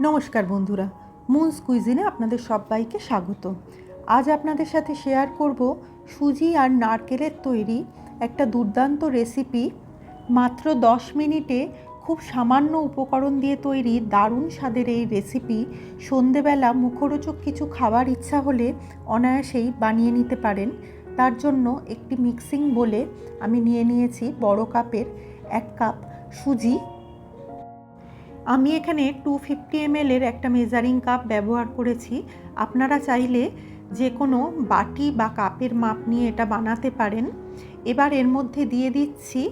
নমস্কার বন্ধুরা, মুনস কুইজিনে আপনাদের সবাইকে স্বাগত। আজ আপনাদের সাথে শেয়ার করব সুজি আর নারকেলের তৈরি একটা দুর্দান্ত রেসিপি। মাত্র দশ মিনিটে খুব সামান্য উপকরণ দিয়ে তৈরি দারুণ স্বাদের এই রেসিপি। সন্ধেবেলা মুখরোচক কিছু খাবার ইচ্ছা হলে অনায়াসেই বানিয়ে নিতে পারেন। তার জন্য একটি মিক্সিং বলে আমি নিয়ে নিয়েছি বড় কাপের এক কাপ সুজি। আমি এখানে টু ফিফটি এমএলের একটা মেজারিং কাপ ব্যবহার করেছি। আপনারা চাইলে যে কোনো বাটি বা কাপের মাপ নিয়ে এটা বানাতে পারেন। এবার এর মধ্যে দিয়ে দিচ্ছি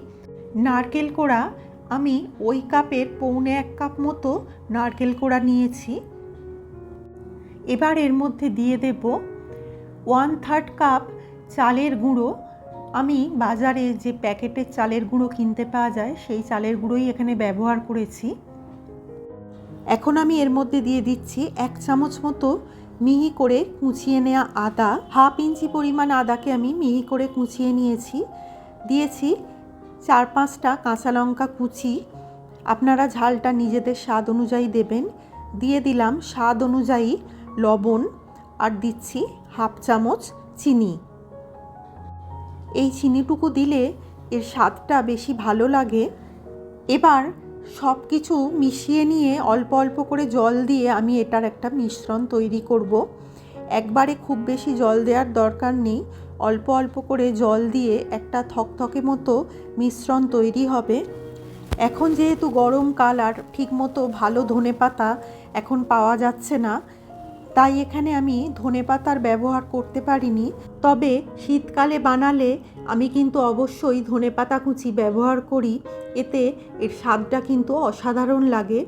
নারকেল কোড়া। আমি ওই কাপের পৌনে এক কাপ মতো নারকেল কোড়া নিয়েছি। এবার এর মধ্যে দিয়ে দেব ওয়ান থার্ড কাপ চালের গুঁড়ো। আমি বাজারে যে প্যাকেটের চালের গুঁড়ো কিনতে পাওয়া যায়, সেই চালের গুঁড়োই এখানে ব্যবহার করেছি। এখন আমি এর মধ্যে দিয়ে দিচ্ছি এক চামচ মতো মিহি করে কুচিয়ে নেওয়া আদা। হাফ ইঞ্চি পরিমাণ আদাকে আমি মিহি করে কুচিয়ে নিয়েছি। দিয়েছি চার পাঁচটা কাঁচা লঙ্কা কুচি। আপনারা ঝালটা নিজেদের স্বাদ অনুযায়ী দেবেন। দিয়ে দিলাম স্বাদ অনুযায়ী লবণ আর দিচ্ছি হাফ চামচ চিনি। এই চিনিটুকু দিলে এর স্বাদটা বেশি ভালো লাগে। এবার সব কিছু মিশিয়ে নিয়ে অল্প অল্প করে জল দিয়ে আমি এটার একটা মিশ্রণ তৈরি করব। একবারে খুব বেশি জল দেওয়ার দরকার নেই। অল্প অল্প করে জল দিয়ে একটা থকথকে মতো মিশ্রণ তৈরি হবে। এখন যেহেতু গরমকাল আর ঠিকমতো ভালো ধনে পাতা এখন পাওয়া যাচ্ছে না তাই এখানে আমি ধনে পাতার ব্যবহার করতে পারিনি। তবে শীতকালে বানালে আমি কিন্তু অবশ্যই ধনে পাতা কুচি ব্যবহার করি। এতে এর স্বাদটা কিন্তু অসাধারণ লাগে।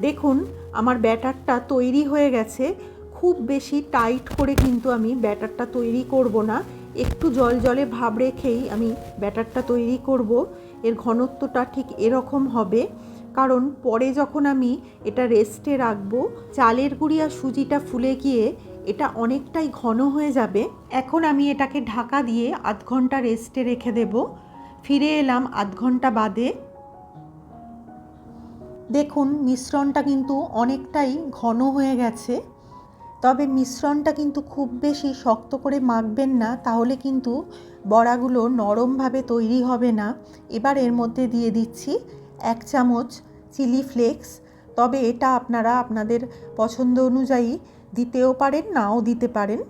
দেখুন, আমার ব্যাটারটা তৈরি হয়ে গেছে। খুব বেশি টাইট করে কিন্তু আমি ব্যাটারটা তৈরি করব না। একটু জল জলে ভাব রেখেই আমি ব্যাটারটা তৈরি করব। এর ঘনত্বটা ঠিক এরকম হবে। কারণ পরে যখন আমি এটা রেস্টে রাখব, চালের গুঁড়ি আর সুজিটা ফুলে গিয়ে এটা অনেকটাই ঘন হয়ে যাবে। এখন আমি এটাকে ঢাকা দিয়ে আধ ঘণ্টা রেস্টে রেখে দেব। ফিরে এলাম আধ ঘণ্টা বাদে। দেখুন, মিশ্রণটা কিন্তু অনেকটাই ঘন হয়ে গেছে। তবে মিশ্রণটা কিন্তু খুব বেশি শক্ত করে মাখবেন না, তাহলে কিন্তু বড়াগুলো নরমভাবে তৈরি হবে না। এবার এর মধ্যে দিয়ে দিচ্ছি এক চামচ চিলি ফ্লেক্স, তবে এটা আপনারা আপনাদের পছন্দ অনুযায়ী দিতেও পারেন, নাও দিতে পারেন।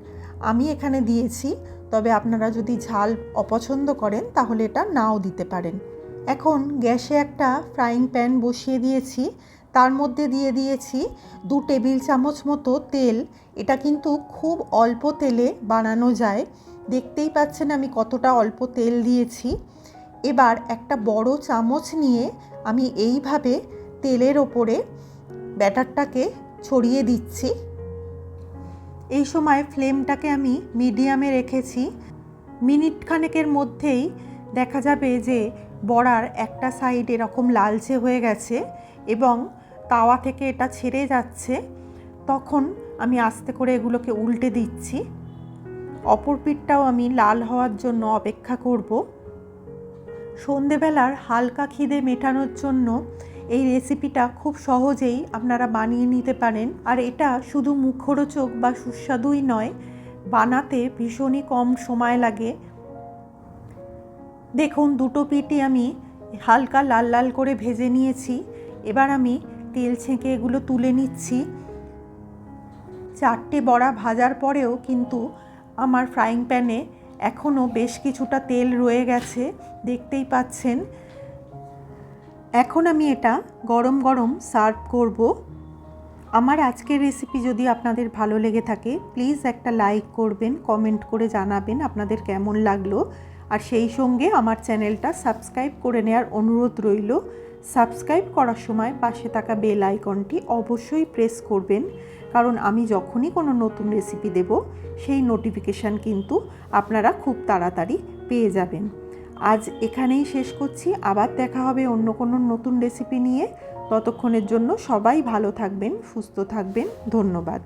আমি এখানে দিয়েছি, তবে আপনারা যদি ঝাল অপছন্দ করেন, তাহলে এটা নাও দিতে পারেন। এখন গ্যাসে একটা ফ্রাইং প্যান বসিয়ে দিয়েছি, তার মধ্যে দিয়ে দিয়েছি দু টেবিল চামচ মতো তেল। এটা কিন্তু খুব অল্প তেলে বানানো যায়। দেখতেই পাচ্ছেন আমি কতটা অল্প তেল দিয়েছি। এবার একটা বড় চামচ নিয়ে আমি এইভাবে তেলের ওপরে ব্যাটারটাকে ছড়িয়ে দিচ্ছি। এই সময় ফ্লেমটাকে আমি মিডিয়ামে রেখেছি। মিনিট খানেকের মধ্যেই দেখা যাবে যে বড়ার একটা সাইড এরকম লালচে হয়ে গেছে এবং তাওয়া থেকে এটা ছেড়ে যাচ্ছে। তখন আমি আস্তে করে এগুলোকে উল্টে দিচ্ছি। অপর পিঠটাও আমি লাল হওয়ার জন্য অপেক্ষা করব। সন্ধেবেলার হালকা খিদে মেটানোর জন্য এই রেসিপিটা খুব সহজেই আপনারা বানিয়ে নিতে পারেন। আর এটা শুধু মুখরোচক বা সুস্বাদুই নয়, বানাতে ভীষণই কম সময় লাগে। দেখুন, দুটো পিঠই আমি হালকা লাল লাল করে ভেজে নিয়েছি। এবার আমি তেল ছেঁকে এগুলো তুলে নিচ্ছি। চারটে বড়া ভাজার পরেও কিন্তু আমার ফ্রাইং প্যানে এখনও বেশ কিছুটা তেল রয়ে গেছে, দেখতেই পাচ্ছেন। এখন আমি এটা গরম গরম সার্ভ করব। আমার আজকের রেসিপি যদি আপনাদের ভালো লেগে থাকে প্লিজ একটা লাইক করবেন কমেন্ট করে জানাবেন আপনাদের কেমন লাগল। আর সেই সঙ্গে আমার চ্যানেলটা সাবস্ক্রাইব করে নেওয়ার অনুরোধ রইল। সাবস্ক্রাইব করার সময় পাশে থাকা বেল আইকনটি অবশ্যই প্রেস করবেন। কারণ আমি যখনই কোনো নতুন রেসিপি দেব, সেই নোটিফিকেশান কিন্তু আপনারা খুব তাড়াতাড়ি পেয়ে যাবেন। আজ এখানেই শেষ করছি, আবার দেখা হবে অন্য কোনো নতুন রেসিপি নিয়ে। ততক্ষণের জন্য সবাই ভালো থাকবেন, সুস্থ থাকবেন, ধন্যবাদ।